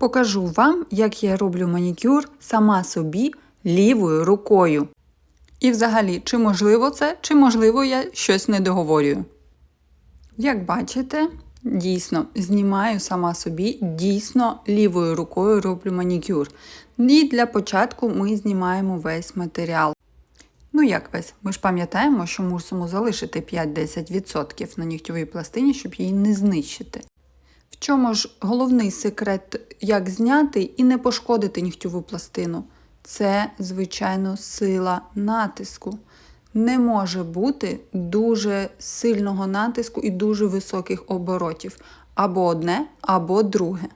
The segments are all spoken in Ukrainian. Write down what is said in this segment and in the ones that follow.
Покажу вам, як я роблю манікюр сама собі лівою рукою. І взагалі, чи можливо це, чи можливо я щось не договорюю. Як бачите, дійсно знімаю сама собі, дійсно лівою рукою роблю манікюр. І для початку ми знімаємо весь матеріал. Ну, як весь, ми ж пам'ятаємо, що мусимо залишити 5-10% на нігтєвій пластині, щоб її не знищити. Чому ж головний секрет, як зняти і не пошкодити нігтєву пластину? Це, звичайно, сила натиску. Не може бути дуже сильного натиску і дуже високих оборотів. Або одне, або друге.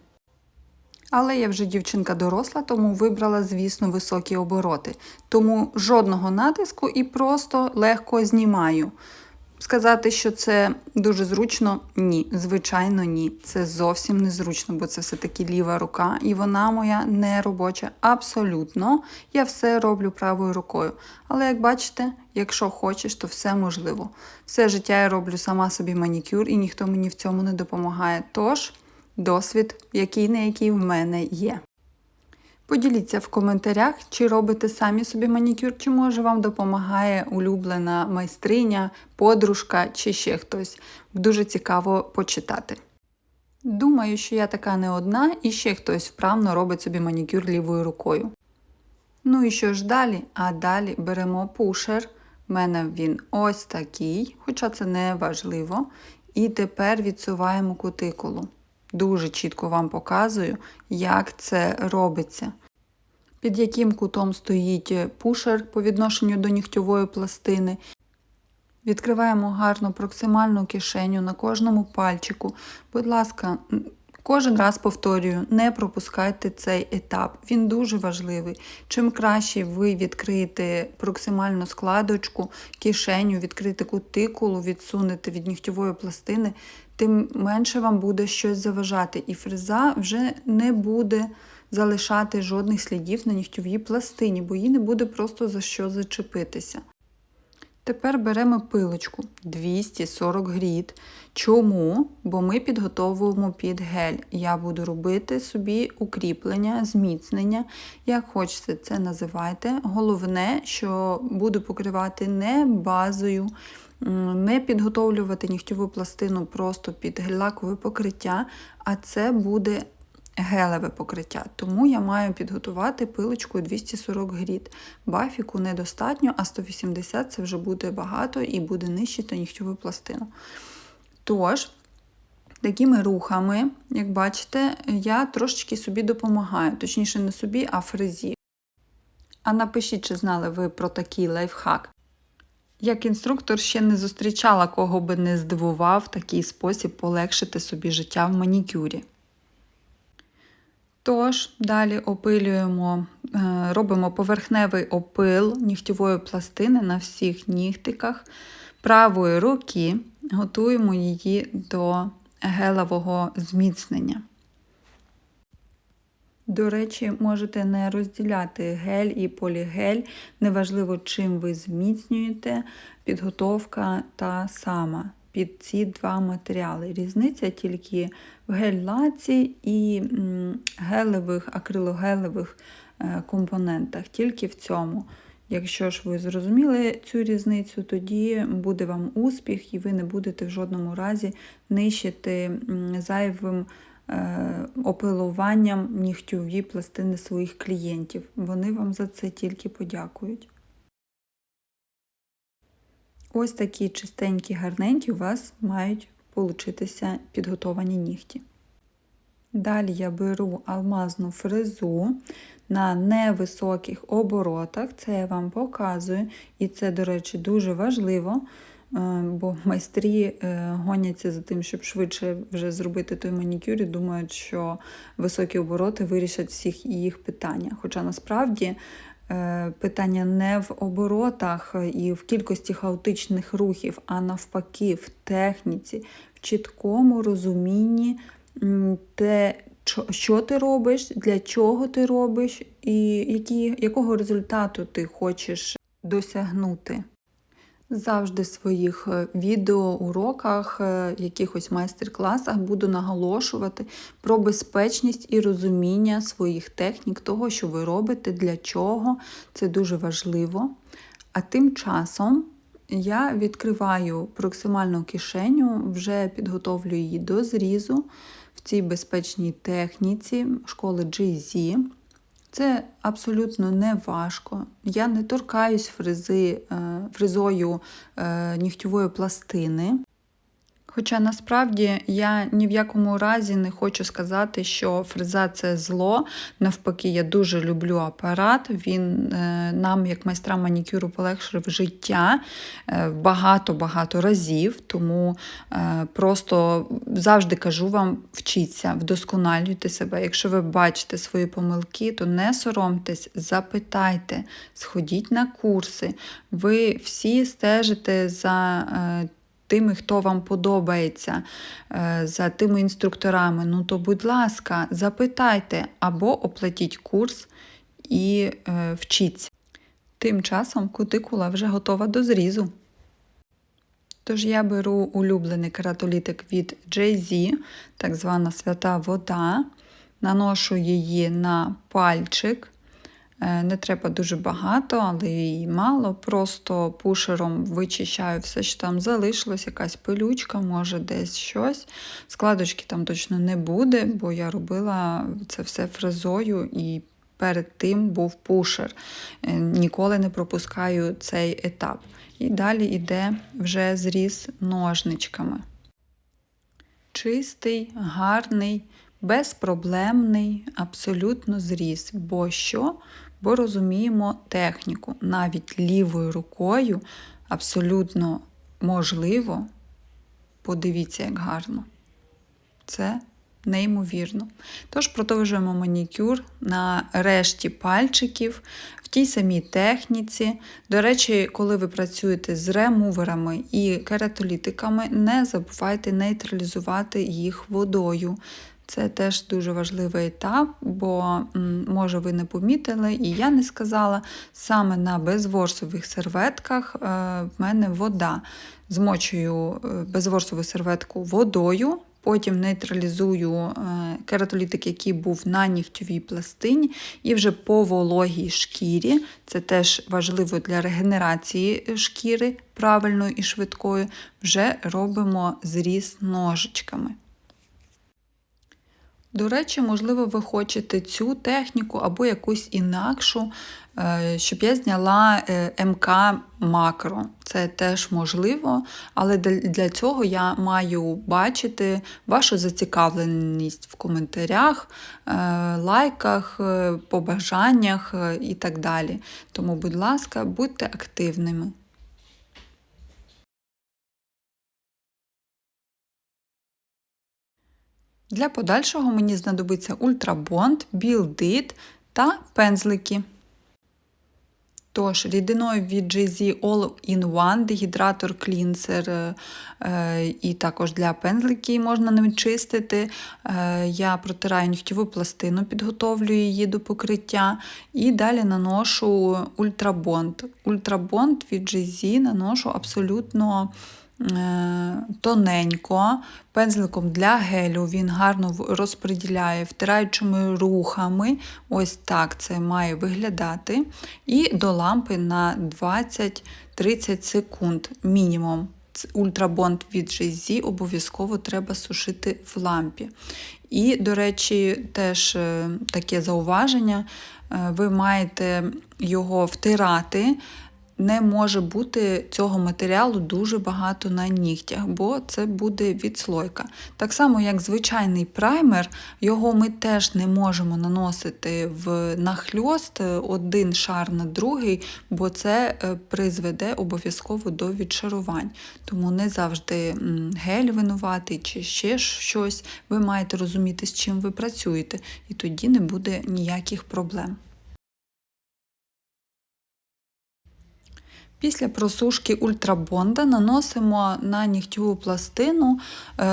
Але я вже дівчинка доросла, тому вибрала, звісно, високі обороти. Тому жодного натиску і просто легко знімаю. Сказати, що це дуже зручно, ні, звичайно, ні. Це зовсім не зручно, бо це все-таки ліва рука, і вона моя не робоча. Абсолютно. Я все роблю правою рукою. Але як бачите, якщо хочеш, то все можливо. Все життя я роблю сама собі манікюр, і ніхто мені в цьому не допомагає. Тож, досвід, який не який в мене є. Поділіться в коментарях, чи робите самі собі манікюр, чи може вам допомагає улюблена майстриня, подружка чи ще хтось. Дуже цікаво почитати. Думаю, що я така не одна і ще хтось вправно робить собі манікюр лівою рукою. Ну і що ж далі? А далі беремо пушер. У мене він ось такий, хоча це не важливо. І тепер відсуваємо кутикулу. Дуже чітко вам показую, як це робиться. Під яким кутом стоїть пушер по відношенню до нігтьової пластини. Відкриваємо гарну проксимальну кишеню на кожному пальчику. Будь ласка, кожен раз повторюю, не пропускайте цей етап. Він дуже важливий. Чим краще ви відкриєте проксимальну складочку, кишеню, відкрите кутикулу, відсунете від нігтьової пластини, тим менше вам буде щось заважати, і фреза вже не буде залишати жодних слідів на нігтьовій пластині, бо їй не буде просто за що зачепитися. Тепер беремо пилочку 240 гріт. Чому? Бо ми підготовуємо під гель. Я буду робити собі укріплення, зміцнення, як хочете це називайте. Головне, що буду покривати не базою, не підготовлювати нігтьову пластину просто під гель-лакове покриття, а це буде гелеве покриття. Тому я маю підготувати пилочкою 240 гріт. Бафіку недостатньо, а 180 це вже буде багато і буде нищити нігтьову пластину. Тож, такими рухами, як бачите, я трошечки собі допомагаю, точніше, не собі, а фрезі. А напишіть, чи знали ви про такий лайфхак. Як інструктор ще не зустрічала, кого би не здивував такий спосіб полегшити собі життя в манікюрі. Тож, далі опилюємо, е, робимо поверхневий опил нігтєвої пластини на всіх нігтиках правої руки, готуємо її до гелевого зміцнення. До речі, можете не розділяти гель і полігель, неважливо, чим ви зміцнюєте, підготовка та сама під ці два матеріали. Різниця тільки в гель-лаці і гелевих, акрилогелевих е, компонентах, тільки в цьому. Якщо ж ви зрозуміли цю різницю, тоді буде вам успіх, і ви не будете в жодному разі нищити зайвим е, опилуванням нігтьові пластини своїх клієнтів. Вони вам за це тільки подякують. Ось такі чистенькі, гарненькі у вас мають получитися підготовані нігті. Далі я беру алмазну фрезу на невисоких оборотах, це я вам показую, і це, до речі, дуже важливо, е, бо майстрі е, гоняться за тим, щоб швидше вже зробити той манікюр і думають, що високі обороти вирішать всіх їх питання. Хоча насправді питання не в оборотах і в кількості хаотичних рухів, а навпаки, в техніці, в чіткому розумінні те, що ти робиш, для чого ти робиш, і які, якого результату ти хочеш досягнути. Завжди в своїх е, відеоуроках, е, якихось майстер-класах буду наголошувати про безпечність і розуміння своїх технік, того, що ви робите, для чого. Це дуже важливо. А тим часом я відкриваю проксимальну кишеню, вже підготовлю її до зрізу в цій безпечній техніці школи GZ. Це абсолютно не важко. Я не торкаюсь фрези, е, фрезою нігтьової пластини. Хоча насправді я ні в якому разі не хочу сказати, що фреза це зло. Навпаки, я дуже люблю апарат. Він е, нам, як майстрам манікюру, полегшив життя багато-багато разів. Тому просто завжди кажу вам, вчіться, вдосконалюйте себе. Якщо ви бачите свої помилки, то не соромтесь, запитайте, сходіть на курси. Ви всі стежите за тими, хто вам подобається, е, за тими інструкторами, ну то, будь ласка, запитайте або оплатіть курс і е, вчіться. Тим часом кутикула вже готова до зрізу. Тож я беру улюблений кератолітик від Jay-Z, так звана свята вода, наношу її на пальчик. Е, не треба дуже багато, але і мало. Просто пушером вичищаю все, що там залишилось, якась пилючка, може десь щось. Складочки там точно не буде, бо я робила це все фрезою і перед тим був пушер. Е, ніколи не пропускаю цей етап. І далі йде вже зріз ножничками. Чистий, гарний, безпроблемний, абсолютно зріз. Бо що? бо розуміємо техніку. Навіть лівою рукою абсолютно можливо, подивіться, як гарно. Це неймовірно. Тож продовжуємо манікюр на решті пальчиків в тій самій техніці. До речі, коли ви працюєте з ремуверами і кератолітиками, не забувайте нейтралізувати їх водою. Це теж дуже важливий етап, бо, може, ви не помітили, і я не сказала, саме на безворсових серветках е, в мене вода. Змочую е, безворсову серветку водою, потім нейтралізую е, кератолітик, який був на нігтьовій пластині, і вже по вологій шкірі, це теж важливо для регенерації шкіри правильною і швидкою, вже робимо зріз ножичками. До речі, можливо, ви хочете цю техніку або якусь інакшу, е, щоб я зняла е, МК макро. Це теж можливо, але для цього я маю бачити вашу зацікавленість в коментарях, е, лайках, побажаннях і так далі. Тому, будь ласка, будьте активними. Для подальшого мені знадобиться ультрабонд, білдит та пензлики. Тож, рідиною від JZ All-in-One, дегідратор, клінсер е, і також для пензликів можна ним чистити. Е, я протираю нігтєву пластину, підготовлюю її до покриття. І далі наношу ультрабонд. Ультрабонд від JZ наношу абсолютно. Е, тоненько, пензликом для гелю він гарно розподіляє втираючими рухами. Ось так це має виглядати. І до лампи на 20-30 секунд мінімум. Ультрабонд від JZ обов'язково треба сушити в лампі. І, до речі, теж е, таке зауваження: е, ви маєте його втирати не може бути цього матеріалу дуже багато на нігтях, бо це буде відслойка. Так само, як звичайний праймер, його ми теж не можемо наносити в нахльост один шар на другий, бо це е, призведе обов'язково до відшарувань. Тому не завжди гель винуватий чи ще щось. Ви маєте розуміти, з чим ви працюєте, і тоді не буде ніяких проблем. Після просушки ультрабонда наносимо на нігтьову пластину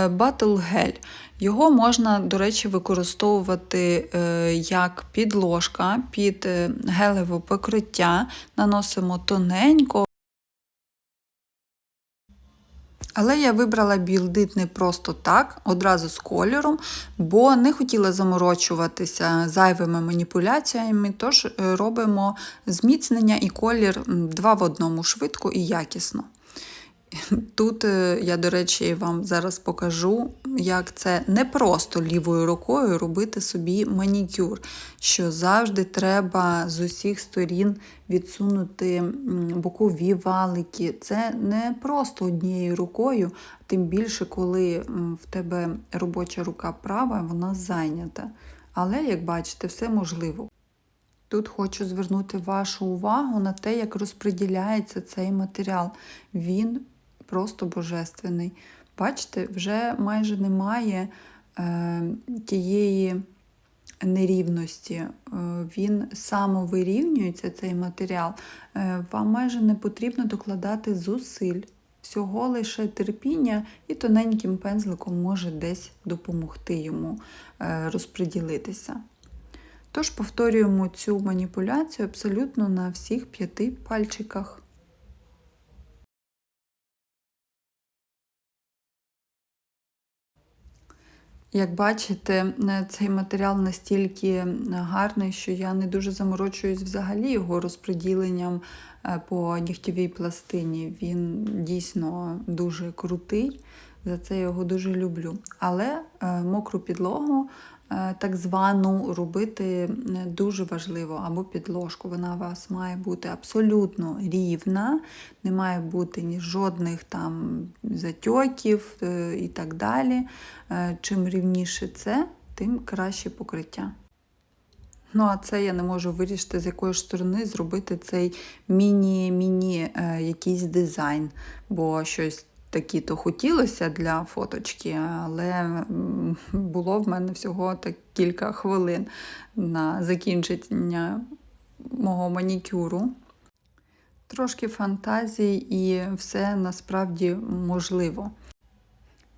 батл гель. Його можна, до речі, використовувати е, як підложка під е, гелеве покриття, наносимо тоненько. Але я вибрала білдит не просто так, одразу з кольором, бо не хотіла заморочуватися зайвими маніпуляціями, тож е, робимо зміцнення і колір два в одному швидко і якісно. Тут е, я, до речі, вам зараз покажу, як це не просто лівою рукою робити собі манікюр, що завжди треба з усіх сторін відсунути бокові валики. Це не просто однією рукою, тим більше, коли в тебе робоча рука права, вона зайнята. Але, як бачите, все можливо. Тут хочу звернути вашу увагу на те, як розподіляється цей матеріал. Він просто божественний. Бачите, вже майже немає е, тієї нерівності. Е, він самовирівнюється, цей матеріал. Е, вам майже не потрібно докладати зусиль. Всього лише терпіння і тоненьким пензликом може десь допомогти йому е, розподілитися. Тож повторюємо цю маніпуляцію абсолютно на всіх п'яти пальчиках. Як бачите, е, цей матеріал настільки гарний, що я не дуже заморочуюсь взагалі його розподіленням е, по нігтєвій пластині. Він дійсно дуже крутий, за це я його дуже люблю. Але е, мокру підлогу, е, так звану, робити е, дуже важливо, або підложку. Вона у вас має бути абсолютно рівна, не має бути ні жодних там затьоків і так далі. Чим рівніше це, тим краще покриття. Ну, а це я не можу вирішити, з якої ж сторони зробити цей міні-міні е, якийсь дизайн, бо щось такі то хотілося для фоточки, але було в мене всього так кілька хвилин на закінчення мого манікюру. Трошки фантазій і все насправді можливо.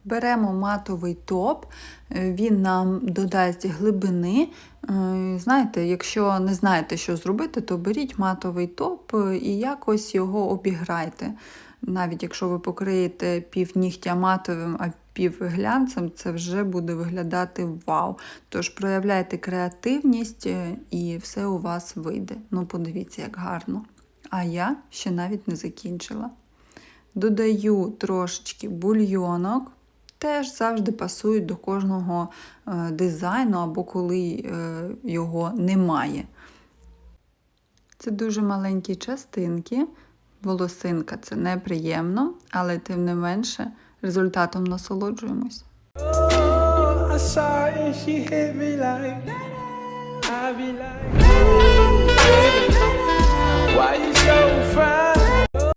Беремо матовий топ, він нам додасть глибини. Е, Знаєте, якщо не знаєте, що зробити, то беріть матовий топ і якось його обіграйте. Навіть якщо ви покриєте пів нігтя матовим, а пів глянцем, це вже буде виглядати вау. Тож проявляйте креативність е, і все у вас вийде. Ну, подивіться, як гарно. А я ще навіть не закінчила. Додаю трошечки бульйонок. Теж завжди пасують до кожного е, дизайну або коли е, його немає. Це дуже маленькі частинки волосинка. Це неприємно, але тим не менше результатом насолоджуємось. Why you so fine?